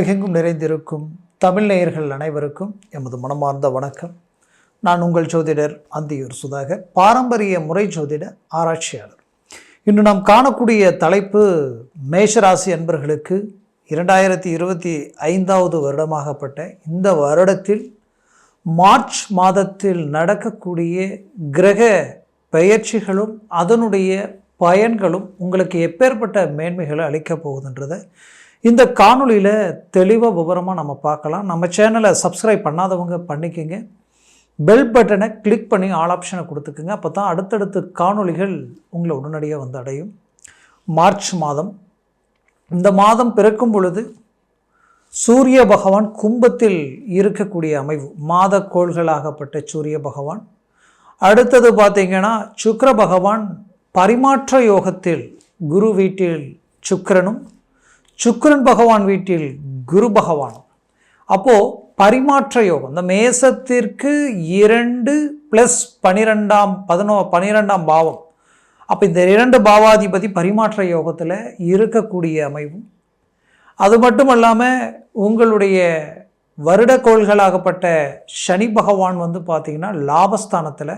உலகெங்கும் நிறைந்திருக்கும் தமிழ் நேயர்கள் அனைவருக்கும் எமது மனமார்ந்த வணக்கம். நான் உங்கள் ஜோதிடர் அந்தியூர் சுதாகர் பாரம்பரிய முறை ஜோதிட ஆராய்ச்சியாளர். இன்று நாம் காணக்கூடிய தலைப்பு மேஷராசி அன்பர்களுக்கு இரண்டாயிரத்தி இருபத்தி ஐந்தாவது வருடமாகப்பட்ட இந்த வருடத்தில் மார்ச் மாதத்தில் நடக்கக்கூடிய கிரக பெயர்ச்சிகளும் அதனுடைய பயன்களும் உங்களுக்கு எப்பேற்பட்ட மேன்மைகளை அளிக்கப் போகுதுன்றதை இந்த காணொளியில் தெளிவாக விவரமாக நம்ம பார்க்கலாம். நம்ம சேனலை சப்ஸ்கிரைப் பண்ணாதவங்க பண்ணிக்கோங்க. பெல் பட்டனை கிளிக் பண்ணி ஆல் ஆப்ஷனை கொடுத்துக்குங்க. அப்போ தான் அடுத்தடுத்த காணொலிகள் உங்களை உடனடியாக வந்து அடையும். மார்ச் மாதம். இந்த மாதம் பிறக்கும் பொழுது சூரிய பகவான் கும்பத்தில் இருக்கக்கூடிய அமைவு மாத கோள்களாகப்பட்ட சூரிய பகவான். அடுத்தது பார்த்திங்கன்னா சுக்கர பகவான் பரிமாற்ற யோகத்தில் குரு வீட்டில் சுக்கரனும் சுக்கரன் பகவான் வீட்டில் குரு பகவான் அப்போது பரிமாற்ற யோகம் இந்த மேசத்திற்கு இரண்டு ப்ளஸ் பனிரெண்டாம் பதினோ பனிரெண்டாம் பாவம். அப்போ இந்த இரண்டு பாவாதிபதி பரிமாற்ற யோகத்தில் இருக்கக்கூடிய அமைவும் அது மட்டும் இல்லாமல் உங்களுடைய வருடக்கோள்களாகப்பட்ட சனி பகவான் வந்து பார்த்திங்கன்னா லாபஸ்தானத்தில்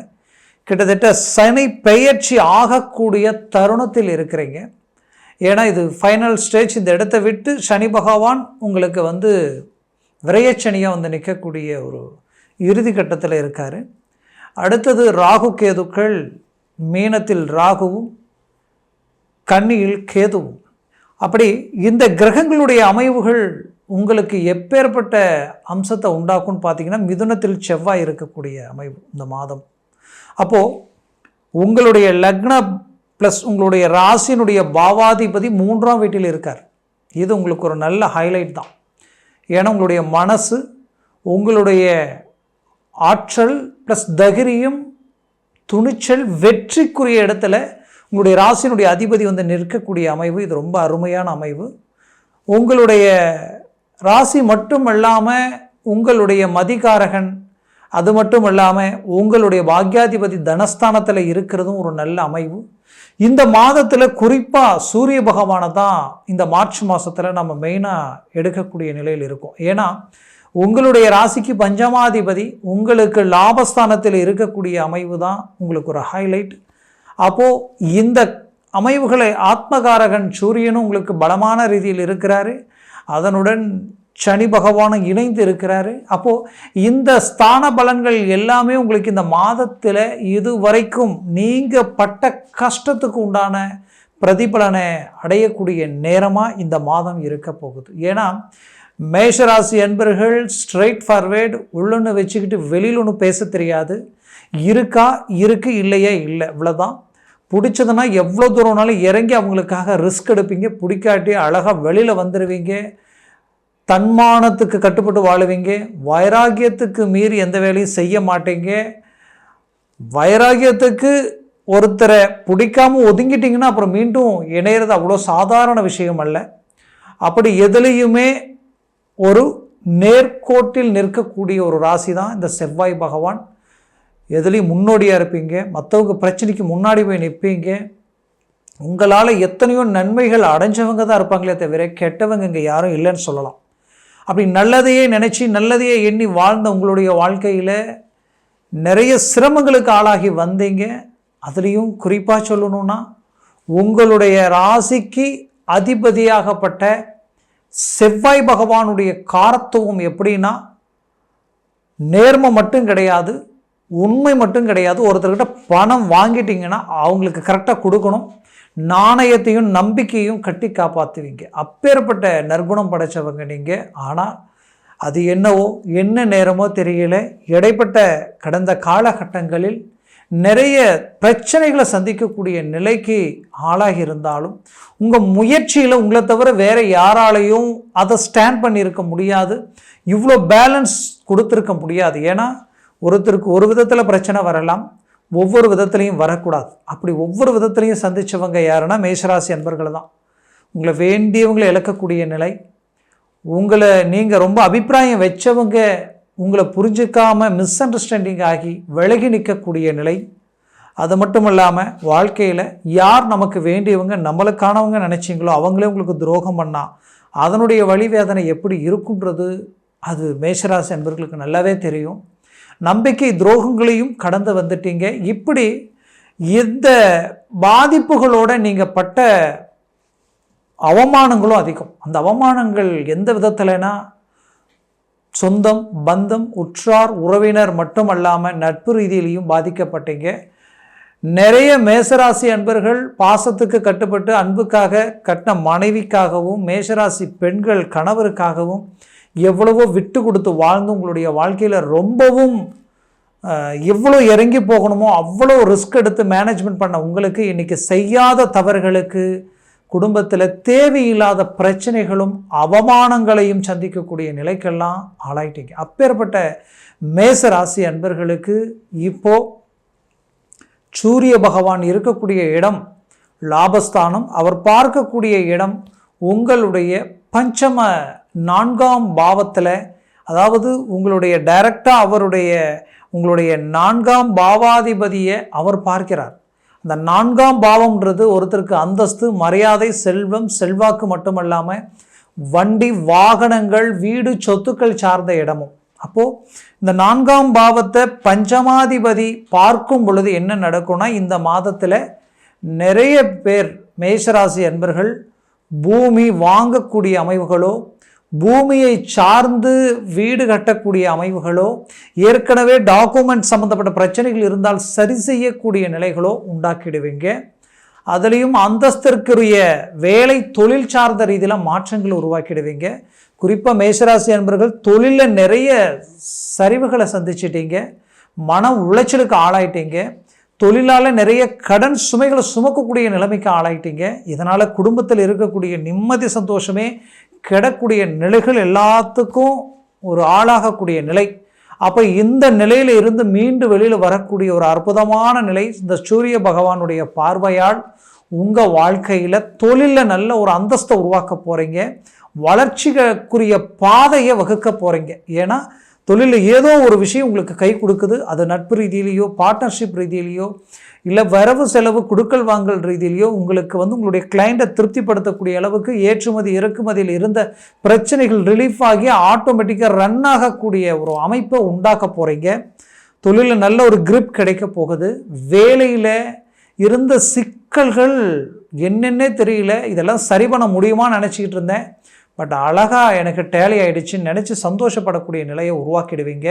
கிட்டத்தட்ட சனி பெயர்ச்சி ஆகக்கூடிய தருணத்தில் இருக்கிறீங்க. ஏன்னா இது ஃபைனல் ஸ்டேஜ் இந்த இடத்த விட்டு சனி பகவான் உங்களுக்கு வந்து விரயச்சனியாக வந்து நிற்கக்கூடிய ஒரு இறுதி கட்டத்தில் இருக்கார். அடுத்தது ராகு கேதுக்கள் மீனத்தில் ராகுவும் கன்னியில் கேதுவும். அப்படி இந்த கிரகங்களுடைய அமைவுகள் உங்களுக்கு எப்பேற்பட்ட அம்சத்தை உண்டாக்கும்னு பார்த்தீங்கன்னா மிதுனத்தில் செவ்வாய் இருக்கக்கூடிய அமைவு இந்த மாதம். அப்போது உங்களுடைய லக்ன ப்ளஸ் உங்களுடைய ராசியினுடைய பாவாதிபதி மூன்றாம் வீட்டில் இருக்கார். இது உங்களுக்கு ஒரு நல்ல ஹைலைட் தான். ஏன்னா உங்களுடைய மனசு உங்களுடைய ஆற்றல் ப்ளஸ் தகிரியும் துணிச்சல் வெற்றிக்குரிய இடத்துல உங்களுடைய ராசியினுடைய அதிபதி வந்து நிற்கக்கூடிய அமைவு. இது ரொம்ப அருமையான அமைவு. உங்களுடைய ராசி மட்டும் இல்லாமல் உங்களுடைய மதிகாரகன் அது மட்டும் இல்லாமல் உங்களுடைய பாக்யாதிபதி தனஸ்தானத்தில் இருக்கிறதும் ஒரு நல்ல அமைவு. இந்த மாதத்தில் குறிப்பாக சூரிய பகவானை தான் இந்த மார்ச் மாதத்தில் நம்ம மெயினாக எடுக்கக்கூடிய நிலையில் இருக்கும். ஏன்னா உங்களுடைய ராசிக்கு பஞ்சமாதிபதி உங்களுக்கு லாபஸ்தானத்தில் இருக்கக்கூடிய அமைவு தான் உங்களுக்கு ஒரு ஹைலைட் அப்போது இந்த அமைவுகளை ஆத்மகாரகன் சூரியனும் உங்களுக்கு பலமான ரீதியில் இருக்கிறாரு. அதனுடன் சனி பகவானும் இணைந்து இருக்கிறாரு. அப்போது இந்த ஸ்தான பலன்கள் எல்லாமே உங்களுக்கு இந்த மாதத்தில் இதுவரைக்கும் நீங்கள் பட்ட கஷ்டத்துக்கு உண்டான பிரதிபலனை அடையக்கூடிய நேரமாக இந்த மாதம் இருக்க போகுது. ஏன்னா மேஷராசி என்பர்கள் ஸ்ட்ரைட் ஃபார்வேர்டு உள்ளொன்று வச்சுக்கிட்டு வெளியில் ஒன்று பேச தெரியாது. இருக்கா இருக்கு இல்லையே இல்லை இவ்வளோதான் பிடிச்சதுன்னா எவ்வளோ தூரம்னாலும் இறங்கி அவங்களுக்காக ரிஸ்க் எடுப்பீங்க. பிடிக்காட்டி அழகாக வெளியில் வந்துடுவீங்க தன்மானத்துக்கு கட்டுப்பட்டு வாழுவீங்க. வைராகியத்துக்கு மீறி எந்த வேலையும் செய்ய மாட்டீங்க. வைராகியத்துக்கு ஒருத்தரை பிடிக்காமல் ஒதுங்கிட்டிங்கன்னா அப்புறம் மீண்டும் இணையிறது அவ்வளோ சாதாரண விஷயம் அல்ல. அப்படி எதுலேயுமே ஒரு நேர்கோட்டில் நிற்கக்கூடிய ஒரு ராசி தான் இந்த செவ்வாய் பகவான். எதுலேயும் முன்னோடியாக இருப்பீங்க. மற்றவங்க பிரச்சனைக்கு முன்னாடி போய் நிற்பீங்க உங்களால் எத்தனையோ நன்மைகள் அடைஞ்சவங்க தான் இருப்பாங்களே தவிர கெட்டவங்க இங்கே யாரும் இல்லைன்னு சொல்லலாம். அப்படி நல்லதையே நினச்சி நல்லதையே எண்ணி வாழ்ந்த உங்களுடைய வாழ்க்கையில் நிறைய சிரமங்களுக்கு ஆளாகி வந்தீங்க. அதுலேயும் குறிப்பாக சொல்லணும்னா உங்களுடைய ராசிக்கு அதிபதியாகப்பட்ட செவ்வாய் பகவானுடைய காரத்துவம் எப்படின்னா நேர்மை மட்டும் கிடையாது உண்மை மட்டும் கிடையாது. ஒருத்தர்கிட்ட பணம் வாங்கிட்டீங்கன்னா அவங்களுக்கு கரெக்டாக கொடுக்கணும். நாணயத்தையும் நம்பிக்கையும் கட்டி காப்பாற்றுவீங்க அப்பேற்பட்ட நற்குணம் படைச்சவங்க நீங்கள் ஆனால் அது என்னவோ என்ன நேரமோ தெரியல. இடைப்பட்ட கடந்த காலகட்டங்களில் நிறைய பிரச்சனைகளை சந்திக்கக்கூடிய நிலைக்கு ஆளாகி இருந்தாலும் உங்கள் முயற்சியில் உங்களை தவிர வேறு யாராலையும் அதை ஸ்டாண்ட் பண்ணியிருக்க முடியாது. இவ்வளோ பேலன்ஸ் கொடுத்துருக்க முடியாது. ஏன்னா ஒருத்தருக்கு ஒரு விதத்தில் பிரச்சனை வரலாம். ஒவ்வொரு விதத்துலையும் வரக்கூடாது. அப்படி ஒவ்வொரு விதத்துலையும் சந்தித்தவங்க யாருன்னா மேஷராசி அன்பர்கள் தான். உங்களை வேண்டியவங்களை இழக்கக்கூடிய நிலை உங்களை நீங்கள் ரொம்ப அபிப்பிராயம் வச்சவங்க உங்களை புரிஞ்சிக்காம மிஸ் அண்டர்ஸ்டாண்டிங் ஆகி விலகி நிற்கக்கூடிய நிலை அது மட்டும் இல்லாமல் வாழ்க்கையில் யார் நமக்கு வேண்டியவங்க நம்மளுக்கானவங்க நினச்சிங்களோ அவங்களே உங்களுக்கு துரோகம் பண்ணால் அதனுடைய வழிவேதனை எப்படி இருக்குன்றது அது மேஷராசி என்பவர்களுக்கு நல்லாவே தெரியும். நம்பிக்கை துரோகங்களையும் கடந்து வந்துட்டீங்க. இப்படி இந்த பாதிப்புகளோட நீங்கள் பட்ட அவமானங்களும் அதிகம். அந்த அவமானங்கள் எந்த விதத்தில்னா சொந்தம் பந்தம் உற்றார் உறவினர் மட்டுமல்லாமல் நட்பு ரீதியிலையும் பாதிக்கப்பட்டீங்க. நிறைய மேசராசி அன்பர்கள் பாசத்துக்கு கட்டுப்பட்டு அன்புக்காக கட்டின மனைவிக்காகவும் மேஷராசி பெண்கள் கணவருக்காகவும் எவ்வளவோ விட்டு கொடுத்து வாழ்ந்து உங்களுடைய வாழ்க்கையில் ரொம்பவும் எவ்வளோ இறங்கி போகணுமோ அவ்வளோ ரிஸ்க் எடுத்து மேனேஜ்மெண்ட் பண்ண உங்களுக்கு இன்றைக்கி செய்யாத தவறுகளுக்கு குடும்பத்தில் தேவையில்லாத பிரச்சனைகளும் அவமானங்களையும் சந்திக்கக்கூடிய நிலைக்கெல்லாம் ஆளாயிட்டீங்க. அப்பேற்பட்ட மேச ராசி அன்பர்களுக்கு இப்போது சூரிய பகவான் இருக்கக்கூடிய இடம் லாபஸ்தானம். அவர் பார்க்கக்கூடிய இடம் உங்களுடைய பஞ்சம நான்காம் பாவத்தில் அதாவது உங்களுடைய டைரக்டாக அவருடைய உங்களுடைய நான்காம் பாவாதிபதியை அவர் பார்க்கிறார். அந்த நான்காம் பாவம்ன்றது ஒருத்தருக்கு அந்தஸ்து மரியாதை செல்வம் செல்வாக்கு மட்டுமல்லாமல் வண்டி வாகனங்கள் வீடு சொத்துக்கள் சார்ந்த இடமும். அப்போது இந்த நான்காம் பாவத்தை பஞ்சமாதிபதி பார்க்கும் பொழுது என்ன நடக்கும்னா இந்த மாதத்தில் நிறைய பேர் மேஷராசி அன்பர்கள் பூமி வாங்கக்கூடிய அமைவுகளோ பூமியை சார்ந்து வீடு கட்டக்கூடிய அமைவுகளோ ஏற்கனவே டாக்குமெண்ட் சம்மந்தப்பட்ட பிரச்சனைகள் இருந்தால் சரி செய்யக்கூடிய நிலைகளோ உண்டாக்கிடுவீங்க. அதுலேயும் அந்தஸ்திற்குரிய வேலை தொழில் சார்ந்த ரீதியில் மாற்றங்கள் உருவாக்கிடுவீங்க. குறிப்பாக மேஷராசி அன்பர்கள் தொழிலில் நிறைய சரிவுகளை சந்திச்சிட்டீங்க. மன உளைச்சலுக்கு ஆளாயிட்டீங்க. தொழிலால் நிறைய கடன் சுமைகளை சுமக்கக்கூடிய நிலைமைக்கு ஆளாயிட்டீங்க. இதனால் குடும்பத்தில் இருக்கக்கூடிய நிம்மதி சந்தோஷமே கிடக்கூடிய நிலைகள் எல்லாத்துக்கும் ஒரு ஆளாகக்கூடிய நிலை. அப்போ இந்த நிலையில் இருந்து மீண்டு வெளியில் வரக்கூடிய ஒரு அற்புதமான நிலை இந்த சூரிய பகவானுடைய பார்வையால் உங்கள் வாழ்க்கையில் தொழிலில் நல்ல ஒரு அந்தஸ்தை உருவாக்க போகிறீங்க வளர்ச்சிக்குரிய பாதையை வகுக்க போகிறீங்க ஏன்னா தொழிலில் ஏதோ ஒரு விஷயம் உங்களுக்கு கை கொடுக்குது. அது நட்பு ரீதியிலேயோ பார்ட்னர்ஷிப் ரீதியிலேயோ இல்லை வரவு செலவு குடுக்கல் வாங்கல் ரீதியிலையோ உங்களுக்கு வந்து உங்களுடைய கிளைண்ட்டை திருப்திப்படுத்தக்கூடிய அளவுக்கு ஏற்றுமதி இறக்குமதியில் இருந்த பிரச்சனைகள் ரிலீஃப் ஆகி ஆட்டோமேட்டிக்காக ரன் ஆகக்கூடிய ஒரு அமைப்பை உண்டாக்க போகிறீங்க தொழிலில் நல்ல ஒரு கிரிப் கிடைக்க போகுது. வேலையில் இருந்த சிக்கல்கள் என்னென்னே தெரியல. இதெல்லாம் சரி பண்ண முடியுமான்னு நினச்சிக்கிட்டு இருந்தேன். பட் அழகாக எனக்கு டேலி ஆகிடுச்சின்னு நினச்சி சந்தோஷப்படக்கூடிய நிலையை உருவாக்கிடுவீங்க.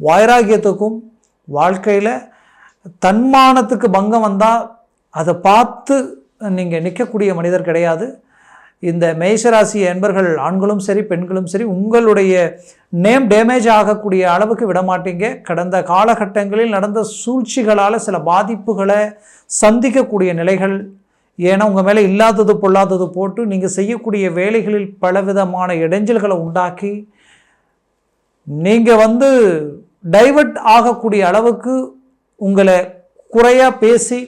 வைராகியத்துக்கும் வாழ்க்கையில் தன்மானத்துக்கு பங்கம் வந்தால் அதை பார்த்து நீங்கள் நிற்கக்கூடிய மனிதர் கிடையாது. இந்த மேஷராசி என்பர்கள் ஆண்களும் சரி பெண்களும் சரி உங்களுடைய நேம் டேமேஜ் ஆகக்கூடிய அளவுக்கு விடமாட்டீங்க. கடந்த காலகட்டங்களில் நடந்த சூழ்ச்சிகளால் சில பாதிப்புகளை சந்திக்கக்கூடிய நிலைகள் ஏன்னா உங்கள் மேலே இல்லாதது பொல்லாதது போட்டு நீங்கள் செய்யக்கூடிய வேலைகளில் பலவிதமான இடைஞ்சல்களை உண்டாக்கி நீங்கள் வந்து டைவர்ட் ஆகக்கூடிய அளவுக்கு உங்களை குறையாக பேசி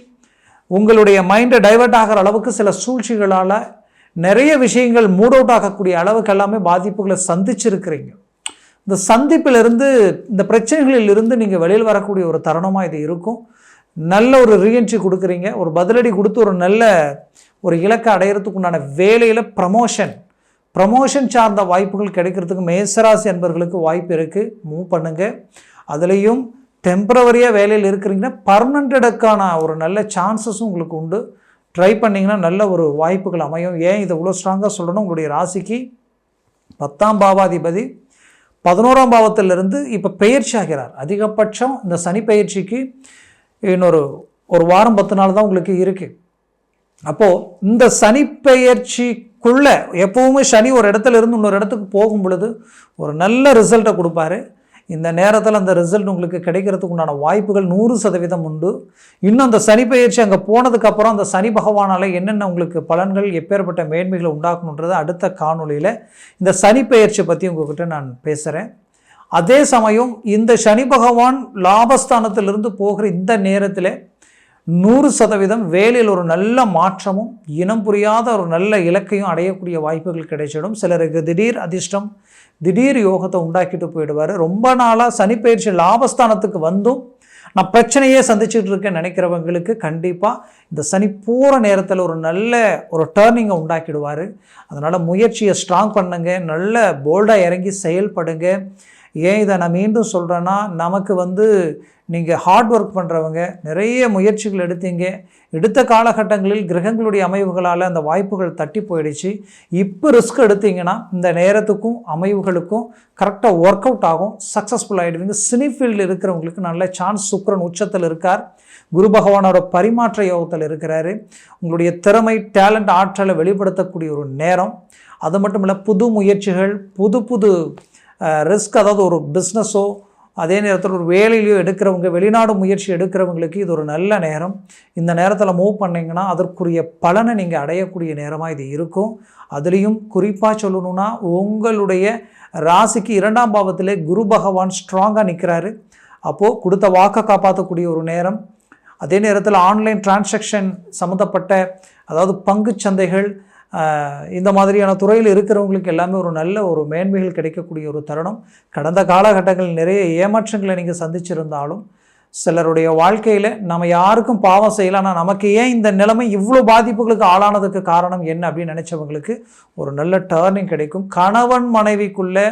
உங்களுடைய மைண்டை டைவர்ட் ஆகிற அளவுக்கு சில சூழ்ச்சிகளால் நிறைய விஷயங்கள் மூட் அவுட் ஆகக்கூடிய அளவுக்கு எல்லாமே பாதிப்புகளை சந்திச்சிருக்கிறீங்க. இந்த சந்திப்பிலிருந்து இந்த பிரச்சனைகளில் இருந்து நீங்கள் வெளியில் வரக்கூடிய ஒரு தருணமாக இது இருக்கும். நல்ல ஒரு ரீஎன்ட்ரி கொடுக்குறீங்க. ஒரு பதிலடி கொடுத்து ஒரு நல்ல ஒரு இலக்கை அடையிறதுக்கு உண்டான வேலையில் ப்ரமோஷன் ப்ரமோஷன் சார்ந்த வாய்ப்புகள் கிடைக்கிறதுக்கு மேசராசி என்பவர்களுக்கு வாய்ப்பு இருக்குது மூவ் பண்ணுங்கள் அதுலேயும் டெம்பரவரியாக வேலையில் இருக்கிறீங்கன்னா பர்மனண்டடுக்கான ஒரு நல்ல சான்சஸும் உங்களுக்கு உண்டு. ட்ரை பண்ணிங்கன்னா நல்ல ஒரு வாய்ப்புகள் அமையும். ஏன் இதை இவ்வளோ ஸ்ட்ராங்காக சொல்லணும் உங்களுடைய ராசிக்கு பத்தாம் பாவாதிபதி பதினோராம் பாவத்திலிருந்து இப்போ பயிற்சி ஆகிறார். அதிகபட்சம் இந்த சனி பயிற்சிக்கு இன்னொரு ஒரு வாரம் பத்து நாள் தான் உங்களுக்கு இருக்குது அப்போது இந்த சனி பெயர்ச்சிக்குள்ளே எப்போவுமே சனி ஒரு இடத்துல இருந்து இன்னொரு இடத்துக்கு போகும் பொழுது ஒரு நல்ல ரிசல்ட்டை கொடுப்பாரு. இந்த நேரத்தில் அந்த ரிசல்ட் உங்களுக்கு கிடைக்கிறதுக்கு உண்டான வாய்ப்புகள் நூறு சதவீதம் உண்டு. இன்னும் அந்த சனி பயிற்சி அங்கே போனதுக்கப்புறம் அந்த சனி பகவானால் என்னென்ன உங்களுக்கு பலன்கள் எப்பேற்பட்ட மேன்மைகளை உண்டாக்கணுன்றது அடுத்த காணொலியில் இந்த சனி பயிற்சி பற்றி உங்ககிட்ட நான் பேசுகிறேன் அதே சமயம் இந்த சனி பகவான் லாபஸ்தானத்திலிருந்து போகிற இந்த நேரத்தில் நூறு சதவீதம் வேலையில் ஒரு நல்ல மாற்றமும் இனம் புரியாத ஒரு நல்ல இலக்கையும் அடையக்கூடிய வாய்ப்புகள் கிடைச்சிடும். சிலருக்கு திடீர் அதிர்ஷ்டம் திடீர் யோகத்தை உண்டாக்கிட்டு போயிடுவார். ரொம்ப நாளாக சனிப்பயிற்சி லாபஸ்தானத்துக்கு வந்தும் நான் பிரச்சனையே சந்திச்சுட்டு இருக்கேன் நினைக்கிறவங்களுக்கு கண்டிப்பாக இந்த சனி போகிற நேரத்தில் ஒரு நல்ல ஒரு டேர்னிங்கை உண்டாக்கிடுவார். அதனால் முயற்சியை ஸ்ட்ராங் பண்ணுங்க நல்ல போல்டாக இறங்கி செயல்படுங்க. ஏன் இதை நான் மீண்டும் சொல்கிறேன்னா நமக்கு வந்து நீங்கள் ஹார்ட் ஒர்க் பண்ணுறவங்க நிறைய முயற்சிகள் எடுத்தீங்க. எடுத்த காலகட்டங்களில் கிரகங்களுடைய அமைவுகளால் அந்த வாய்ப்புகள் தட்டி போயிடுச்சு. இப்போ ரிஸ்க் எடுத்தீங்கன்னா இந்த நேரத்துக்கும் அமைவுகளுக்கும் கரெக்டாக ஒர்க் அவுட் ஆகும். சக்ஸஸ்ஃபுல் ஆகிடுவீங்க சினி ஃபீல்டில் இருக்கிறவங்களுக்கு நல்ல சான்ஸ் சுக்கரன் உச்சத்தில் இருக்கார். குரு பகவானோட பரிமாற்ற யோகத்தில் இருக்கிறாரு. உங்களுடைய திறமை டேலண்ட் ஆற்றலை வெளிப்படுத்தக்கூடிய ஒரு நேரம். அது மட்டும் இல்லை புது முயற்சிகள் புது புது ரிஸ்க் அதாவது ஒரு பிஸ்னஸோ அதே நேரத்தில் ஒரு வேலையிலையோ எடுக்கிறவங்க வெளிநாடு முயற்சி எடுக்கிறவங்களுக்கு இது ஒரு நல்ல நேரம். இந்த நேரத்தில் மூவ் பண்ணிங்கன்னா அதற்குரிய பலனை நீங்கள் அடையக்கூடிய நேரமாக இது இருக்கும். அதுலேயும் குறிப்பாக சொல்லணுன்னா உங்களுடைய ராசிக்கு இரண்டாம் பாவத்திலே குரு பகவான் ஸ்ட்ராங்காக நிற்கிறாரு அப்போது கொடுத்த வாக்கை காப்பாற்றக்கூடிய ஒரு நேரம். அதே நேரத்தில் ஆன்லைன் டிரான்சாக்ஷன் சம்மந்தப்பட்ட அதாவது பங்கு சந்தைகள் இந்த மாதிரியான துறையில் இருக்கிறவங்களுக்கு எல்லாமே ஒரு நல்ல ஒரு மேன்மைகள் கிடைக்கக்கூடிய ஒரு தருணம். கடந்த காலகட்டங்களில் நிறைய ஏமாற்றங்களை நீங்கள் சந்திச்சிருந்தாலும் சிலருடைய வாழ்க்கையில் நம்ம யாருக்கும் பாவம் செய்யலாம் ஆனால் நமக்கு ஏன் இந்த நிலைமை இவ்வளோ பாதிப்புகளுக்கு ஆளானதுக்கு காரணம் என்ன அப்படின்னு நினச்சவங்களுக்கு ஒரு நல்ல டேர்னிங் கிடைக்கும். கணவன் மனைவிக்குள்ளே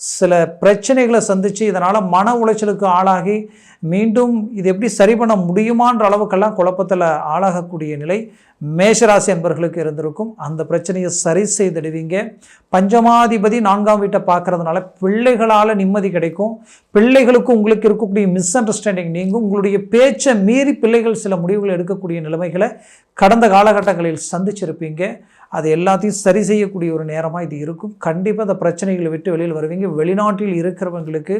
சில பிரச்சனைகளை சந்தித்து இதனால் மன உளைச்சலுக்கு ஆளாகி மீண்டும் இது எப்படி சரி பண்ண முடியுமான்ற அளவுக்கெல்லாம் குழப்பத்தில் ஆளாகக்கூடிய நிலை மேஷராசி என்பர்களுக்கு இருந்திருக்கும். அந்த பிரச்சனையை சரி செய்திடுவீங்க. பஞ்சமாதிபதி நான்காம் வீட்டை பார்க்கறதுனால பிள்ளைகளால் நிம்மதி கிடைக்கும். பிள்ளைகளுக்கு உங்களுக்கு இருக்கக்கூடிய மிஸ் அண்டர்ஸ்டாண்டிங் நீங்கும். உங்களுடைய பேச்சை மீறி பிள்ளைகள் சில முடிவுகள் எடுக்கக்கூடிய நிலைமைகளை கடந்த காலகட்டங்களில் சந்திச்சிருப்பீங்க. அது எல்லாத்தையும் சரி செய்யக்கூடிய ஒரு நேரமாக இது இருக்கும். கண்டிப்பாக அந்த பிரச்சனைகளை விட்டு வெளியில் வருவீங்க. வெளிநாட்டில் இருக்கிறவங்களுக்கு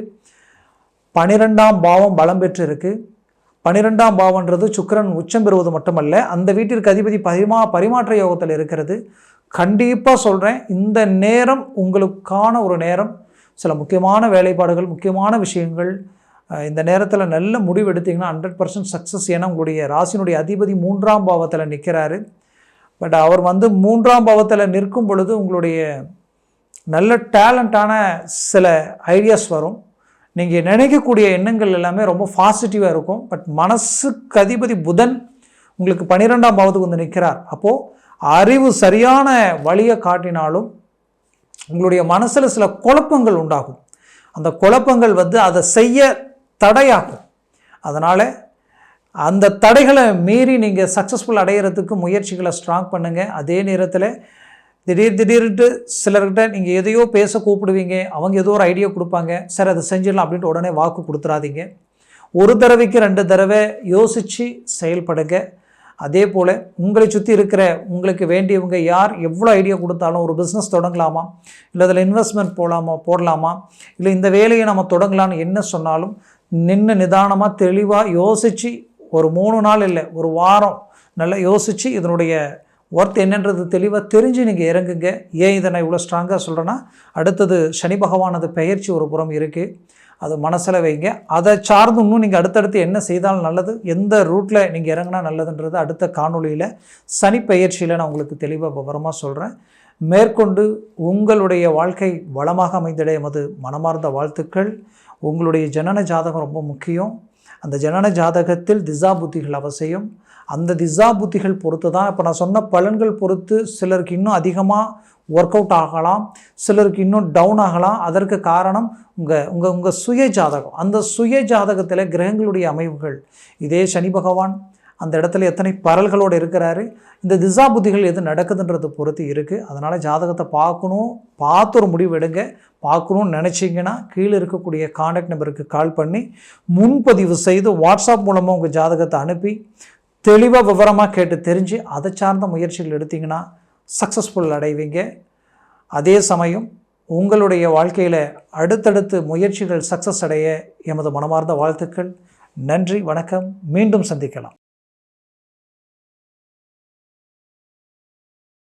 பனிரெண்டாம் பாவம் பலம் பெற்று இருக்குது பன்னிரெண்டாம் பாவன்றது சுக்கரன் உச்சம் பெறுவது மட்டுமல்ல அந்த வீட்டிற்கு அதிபதி பரிமா பரிமாற்ற யோகத்தில் இருக்கிறது. கண்டிப்பாக சொல்கிறேன் இந்த நேரம் உங்களுக்கான ஒரு நேரம். சில முக்கியமான வேலைப்பாடுகள் முக்கியமான விஷயங்கள் இந்த நேரத்தில் நல்ல முடிவு எடுத்திங்கன்னா ஹண்ட்ரட் பர்சன்ட் சக்ஸஸ் ஏன்னா உங்களுடைய ராசினுடைய அதிபதி மூன்றாம் பாவத்தில் நிற்கிறாரு பட் அவர் வந்து மூன்றாம் பாவத்தில் நிற்கும் பொழுது உங்களுடைய நல்ல டேலண்ட்டான சில ஐடியாஸ் வரும். நீங்கள் நினைக்கக்கூடிய எண்ணங்கள் எல்லாமே ரொம்ப பாசிட்டிவாக இருக்கும். பட் மனசுக்கு அதிபதி புதன் உங்களுக்கு பன்னிரெண்டாம் பாவத்துக்கு வந்து நிற்கிறார். அப்போது அறிவு சரியான வழியை காட்டினாலும் உங்களுடைய மனசில் சில குழப்பங்கள் உண்டாகும். அந்த குழப்பங்கள் வந்து அதை செய்ய தடையாகும். அதனால் அந்த தடைகளை மீறி நீங்கள் சக்ஸஸ்ஃபுல் அடையிறதுக்கு முயற்சிகளை ஸ்ட்ராங் பண்ணுங்கள் அதே நேரத்தில் திடீர் திடீர்ட்டு சிலர்கிட்ட நீங்கள் எதையோ பேச கூப்பிடுவீங்க அவங்க ஏதோ ஒரு ஐடியா கொடுப்பாங்க சார் அதை செஞ்சிடலாம் அப்படின்ட்டு உடனே வாக்கு கொடுத்துறாதீங்க. ஒரு தடவைக்கு ரெண்டு தடவை யோசித்து செயல்படுங்க. அதே போல் உங்களை சுற்றி இருக்கிற உங்களுக்கு வேண்டியவங்க யார் எவ்வளோ ஐடியா கொடுத்தாலும் ஒரு பிஸ்னஸ் தொடங்கலாமா? இல்லை அதில் இன்வெஸ்ட்மெண்ட் போகலாமா போடலாமா? இல்லை இந்த வேலையை நம்ம தொடங்கலான்னு என்ன சொன்னாலும் நின்று நிதானமாக தெளிவாக யோசித்து ஒரு மூணு நாள் இல்லை ஒரு வாரம் நல்லா யோசித்து இதனுடைய ஒர்த் என்னன்றது தெளிவாக தெரிஞ்சு நீங்கள் இறங்குங்க. ஏன் இதை நான் இவ்வளோ ஸ்ட்ராங்காக சொல்கிறேன்னா அடுத்தது சனி பகவானது பெயர்ச்சி ஒரு புறம் இருக்குது அது மனசில் வைங்க. அதை சார்ந்து இன்னும் நீங்கள் அடுத்தடுத்து என்ன செய்தாலும் நல்லது. எந்த ரூட்டில் நீங்கள் இறங்கினா நல்லதுன்றது அடுத்த காணொலியில் சனி பெயர்ச்சியில் நான் உங்களுக்கு தெளிவாக விவரமாக சொல்கிறேன் மேற்கொண்டு உங்களுடைய வாழ்க்கை வளமாக அமைந்திட எமது மனமார்ந்த வாழ்த்துக்கள். உங்களுடைய ஜனன ஜாதகம் ரொம்ப முக்கியம். அந்த ஜனன ஜாதகத்தில் திசா புத்திகள் அவசியம். அந்த திசா புத்திகள் பொறுத்து தான் இப்போ நான் சொன்ன பலன்கள் பொறுத்து சிலருக்கு இன்னும் அதிகமாக ஒர்க் அவுட் ஆகலாம். சிலருக்கு இன்னும் டவுன் ஆகலாம். அதற்கு காரணம் உங்கள் உங்கள் உங்கள் சுய ஜாதகம் அந்த சுய ஜாதகத்தில் கிரகங்களுடைய அமைவுகள். இதே சனி பகவான் அந்த இடத்துல எத்தனை பரல்களோடு இருக்கிறாரு. இந்த திசா புத்திகள் எது நடக்குதுன்றதை பொறுத்து இருக்குது அதனால் ஜாதகத்தை பார்க்கணும் பார்த்து ஒரு முடிவு எடுங்க. பார்க்கணும்னு நினச்சிங்கன்னா கீழே இருக்கக்கூடிய காண்டாக்ட் நம்பருக்கு கால் பண்ணி முன்பதிவு செய்து வாட்ஸ்அப் மூலமாக உங்கள் ஜாதகத்தை அனுப்பி தெளிவாக விவரமாக கேட்டு தெரிஞ்சு அதை சார்ந்த முயற்சிகள் எடுத்திங்கன்னா சக்ஸஸ்ஃபுல் அடைவீங்க. அதே சமயம் உங்களுடைய வாழ்க்கையில் அடுத்தடுத்து முயற்சிகள் சக்ஸஸ் அடைய எமது மனமார்ந்த வாழ்த்துக்கள். நன்றி வணக்கம். மீண்டும் சந்திக்கலாம்.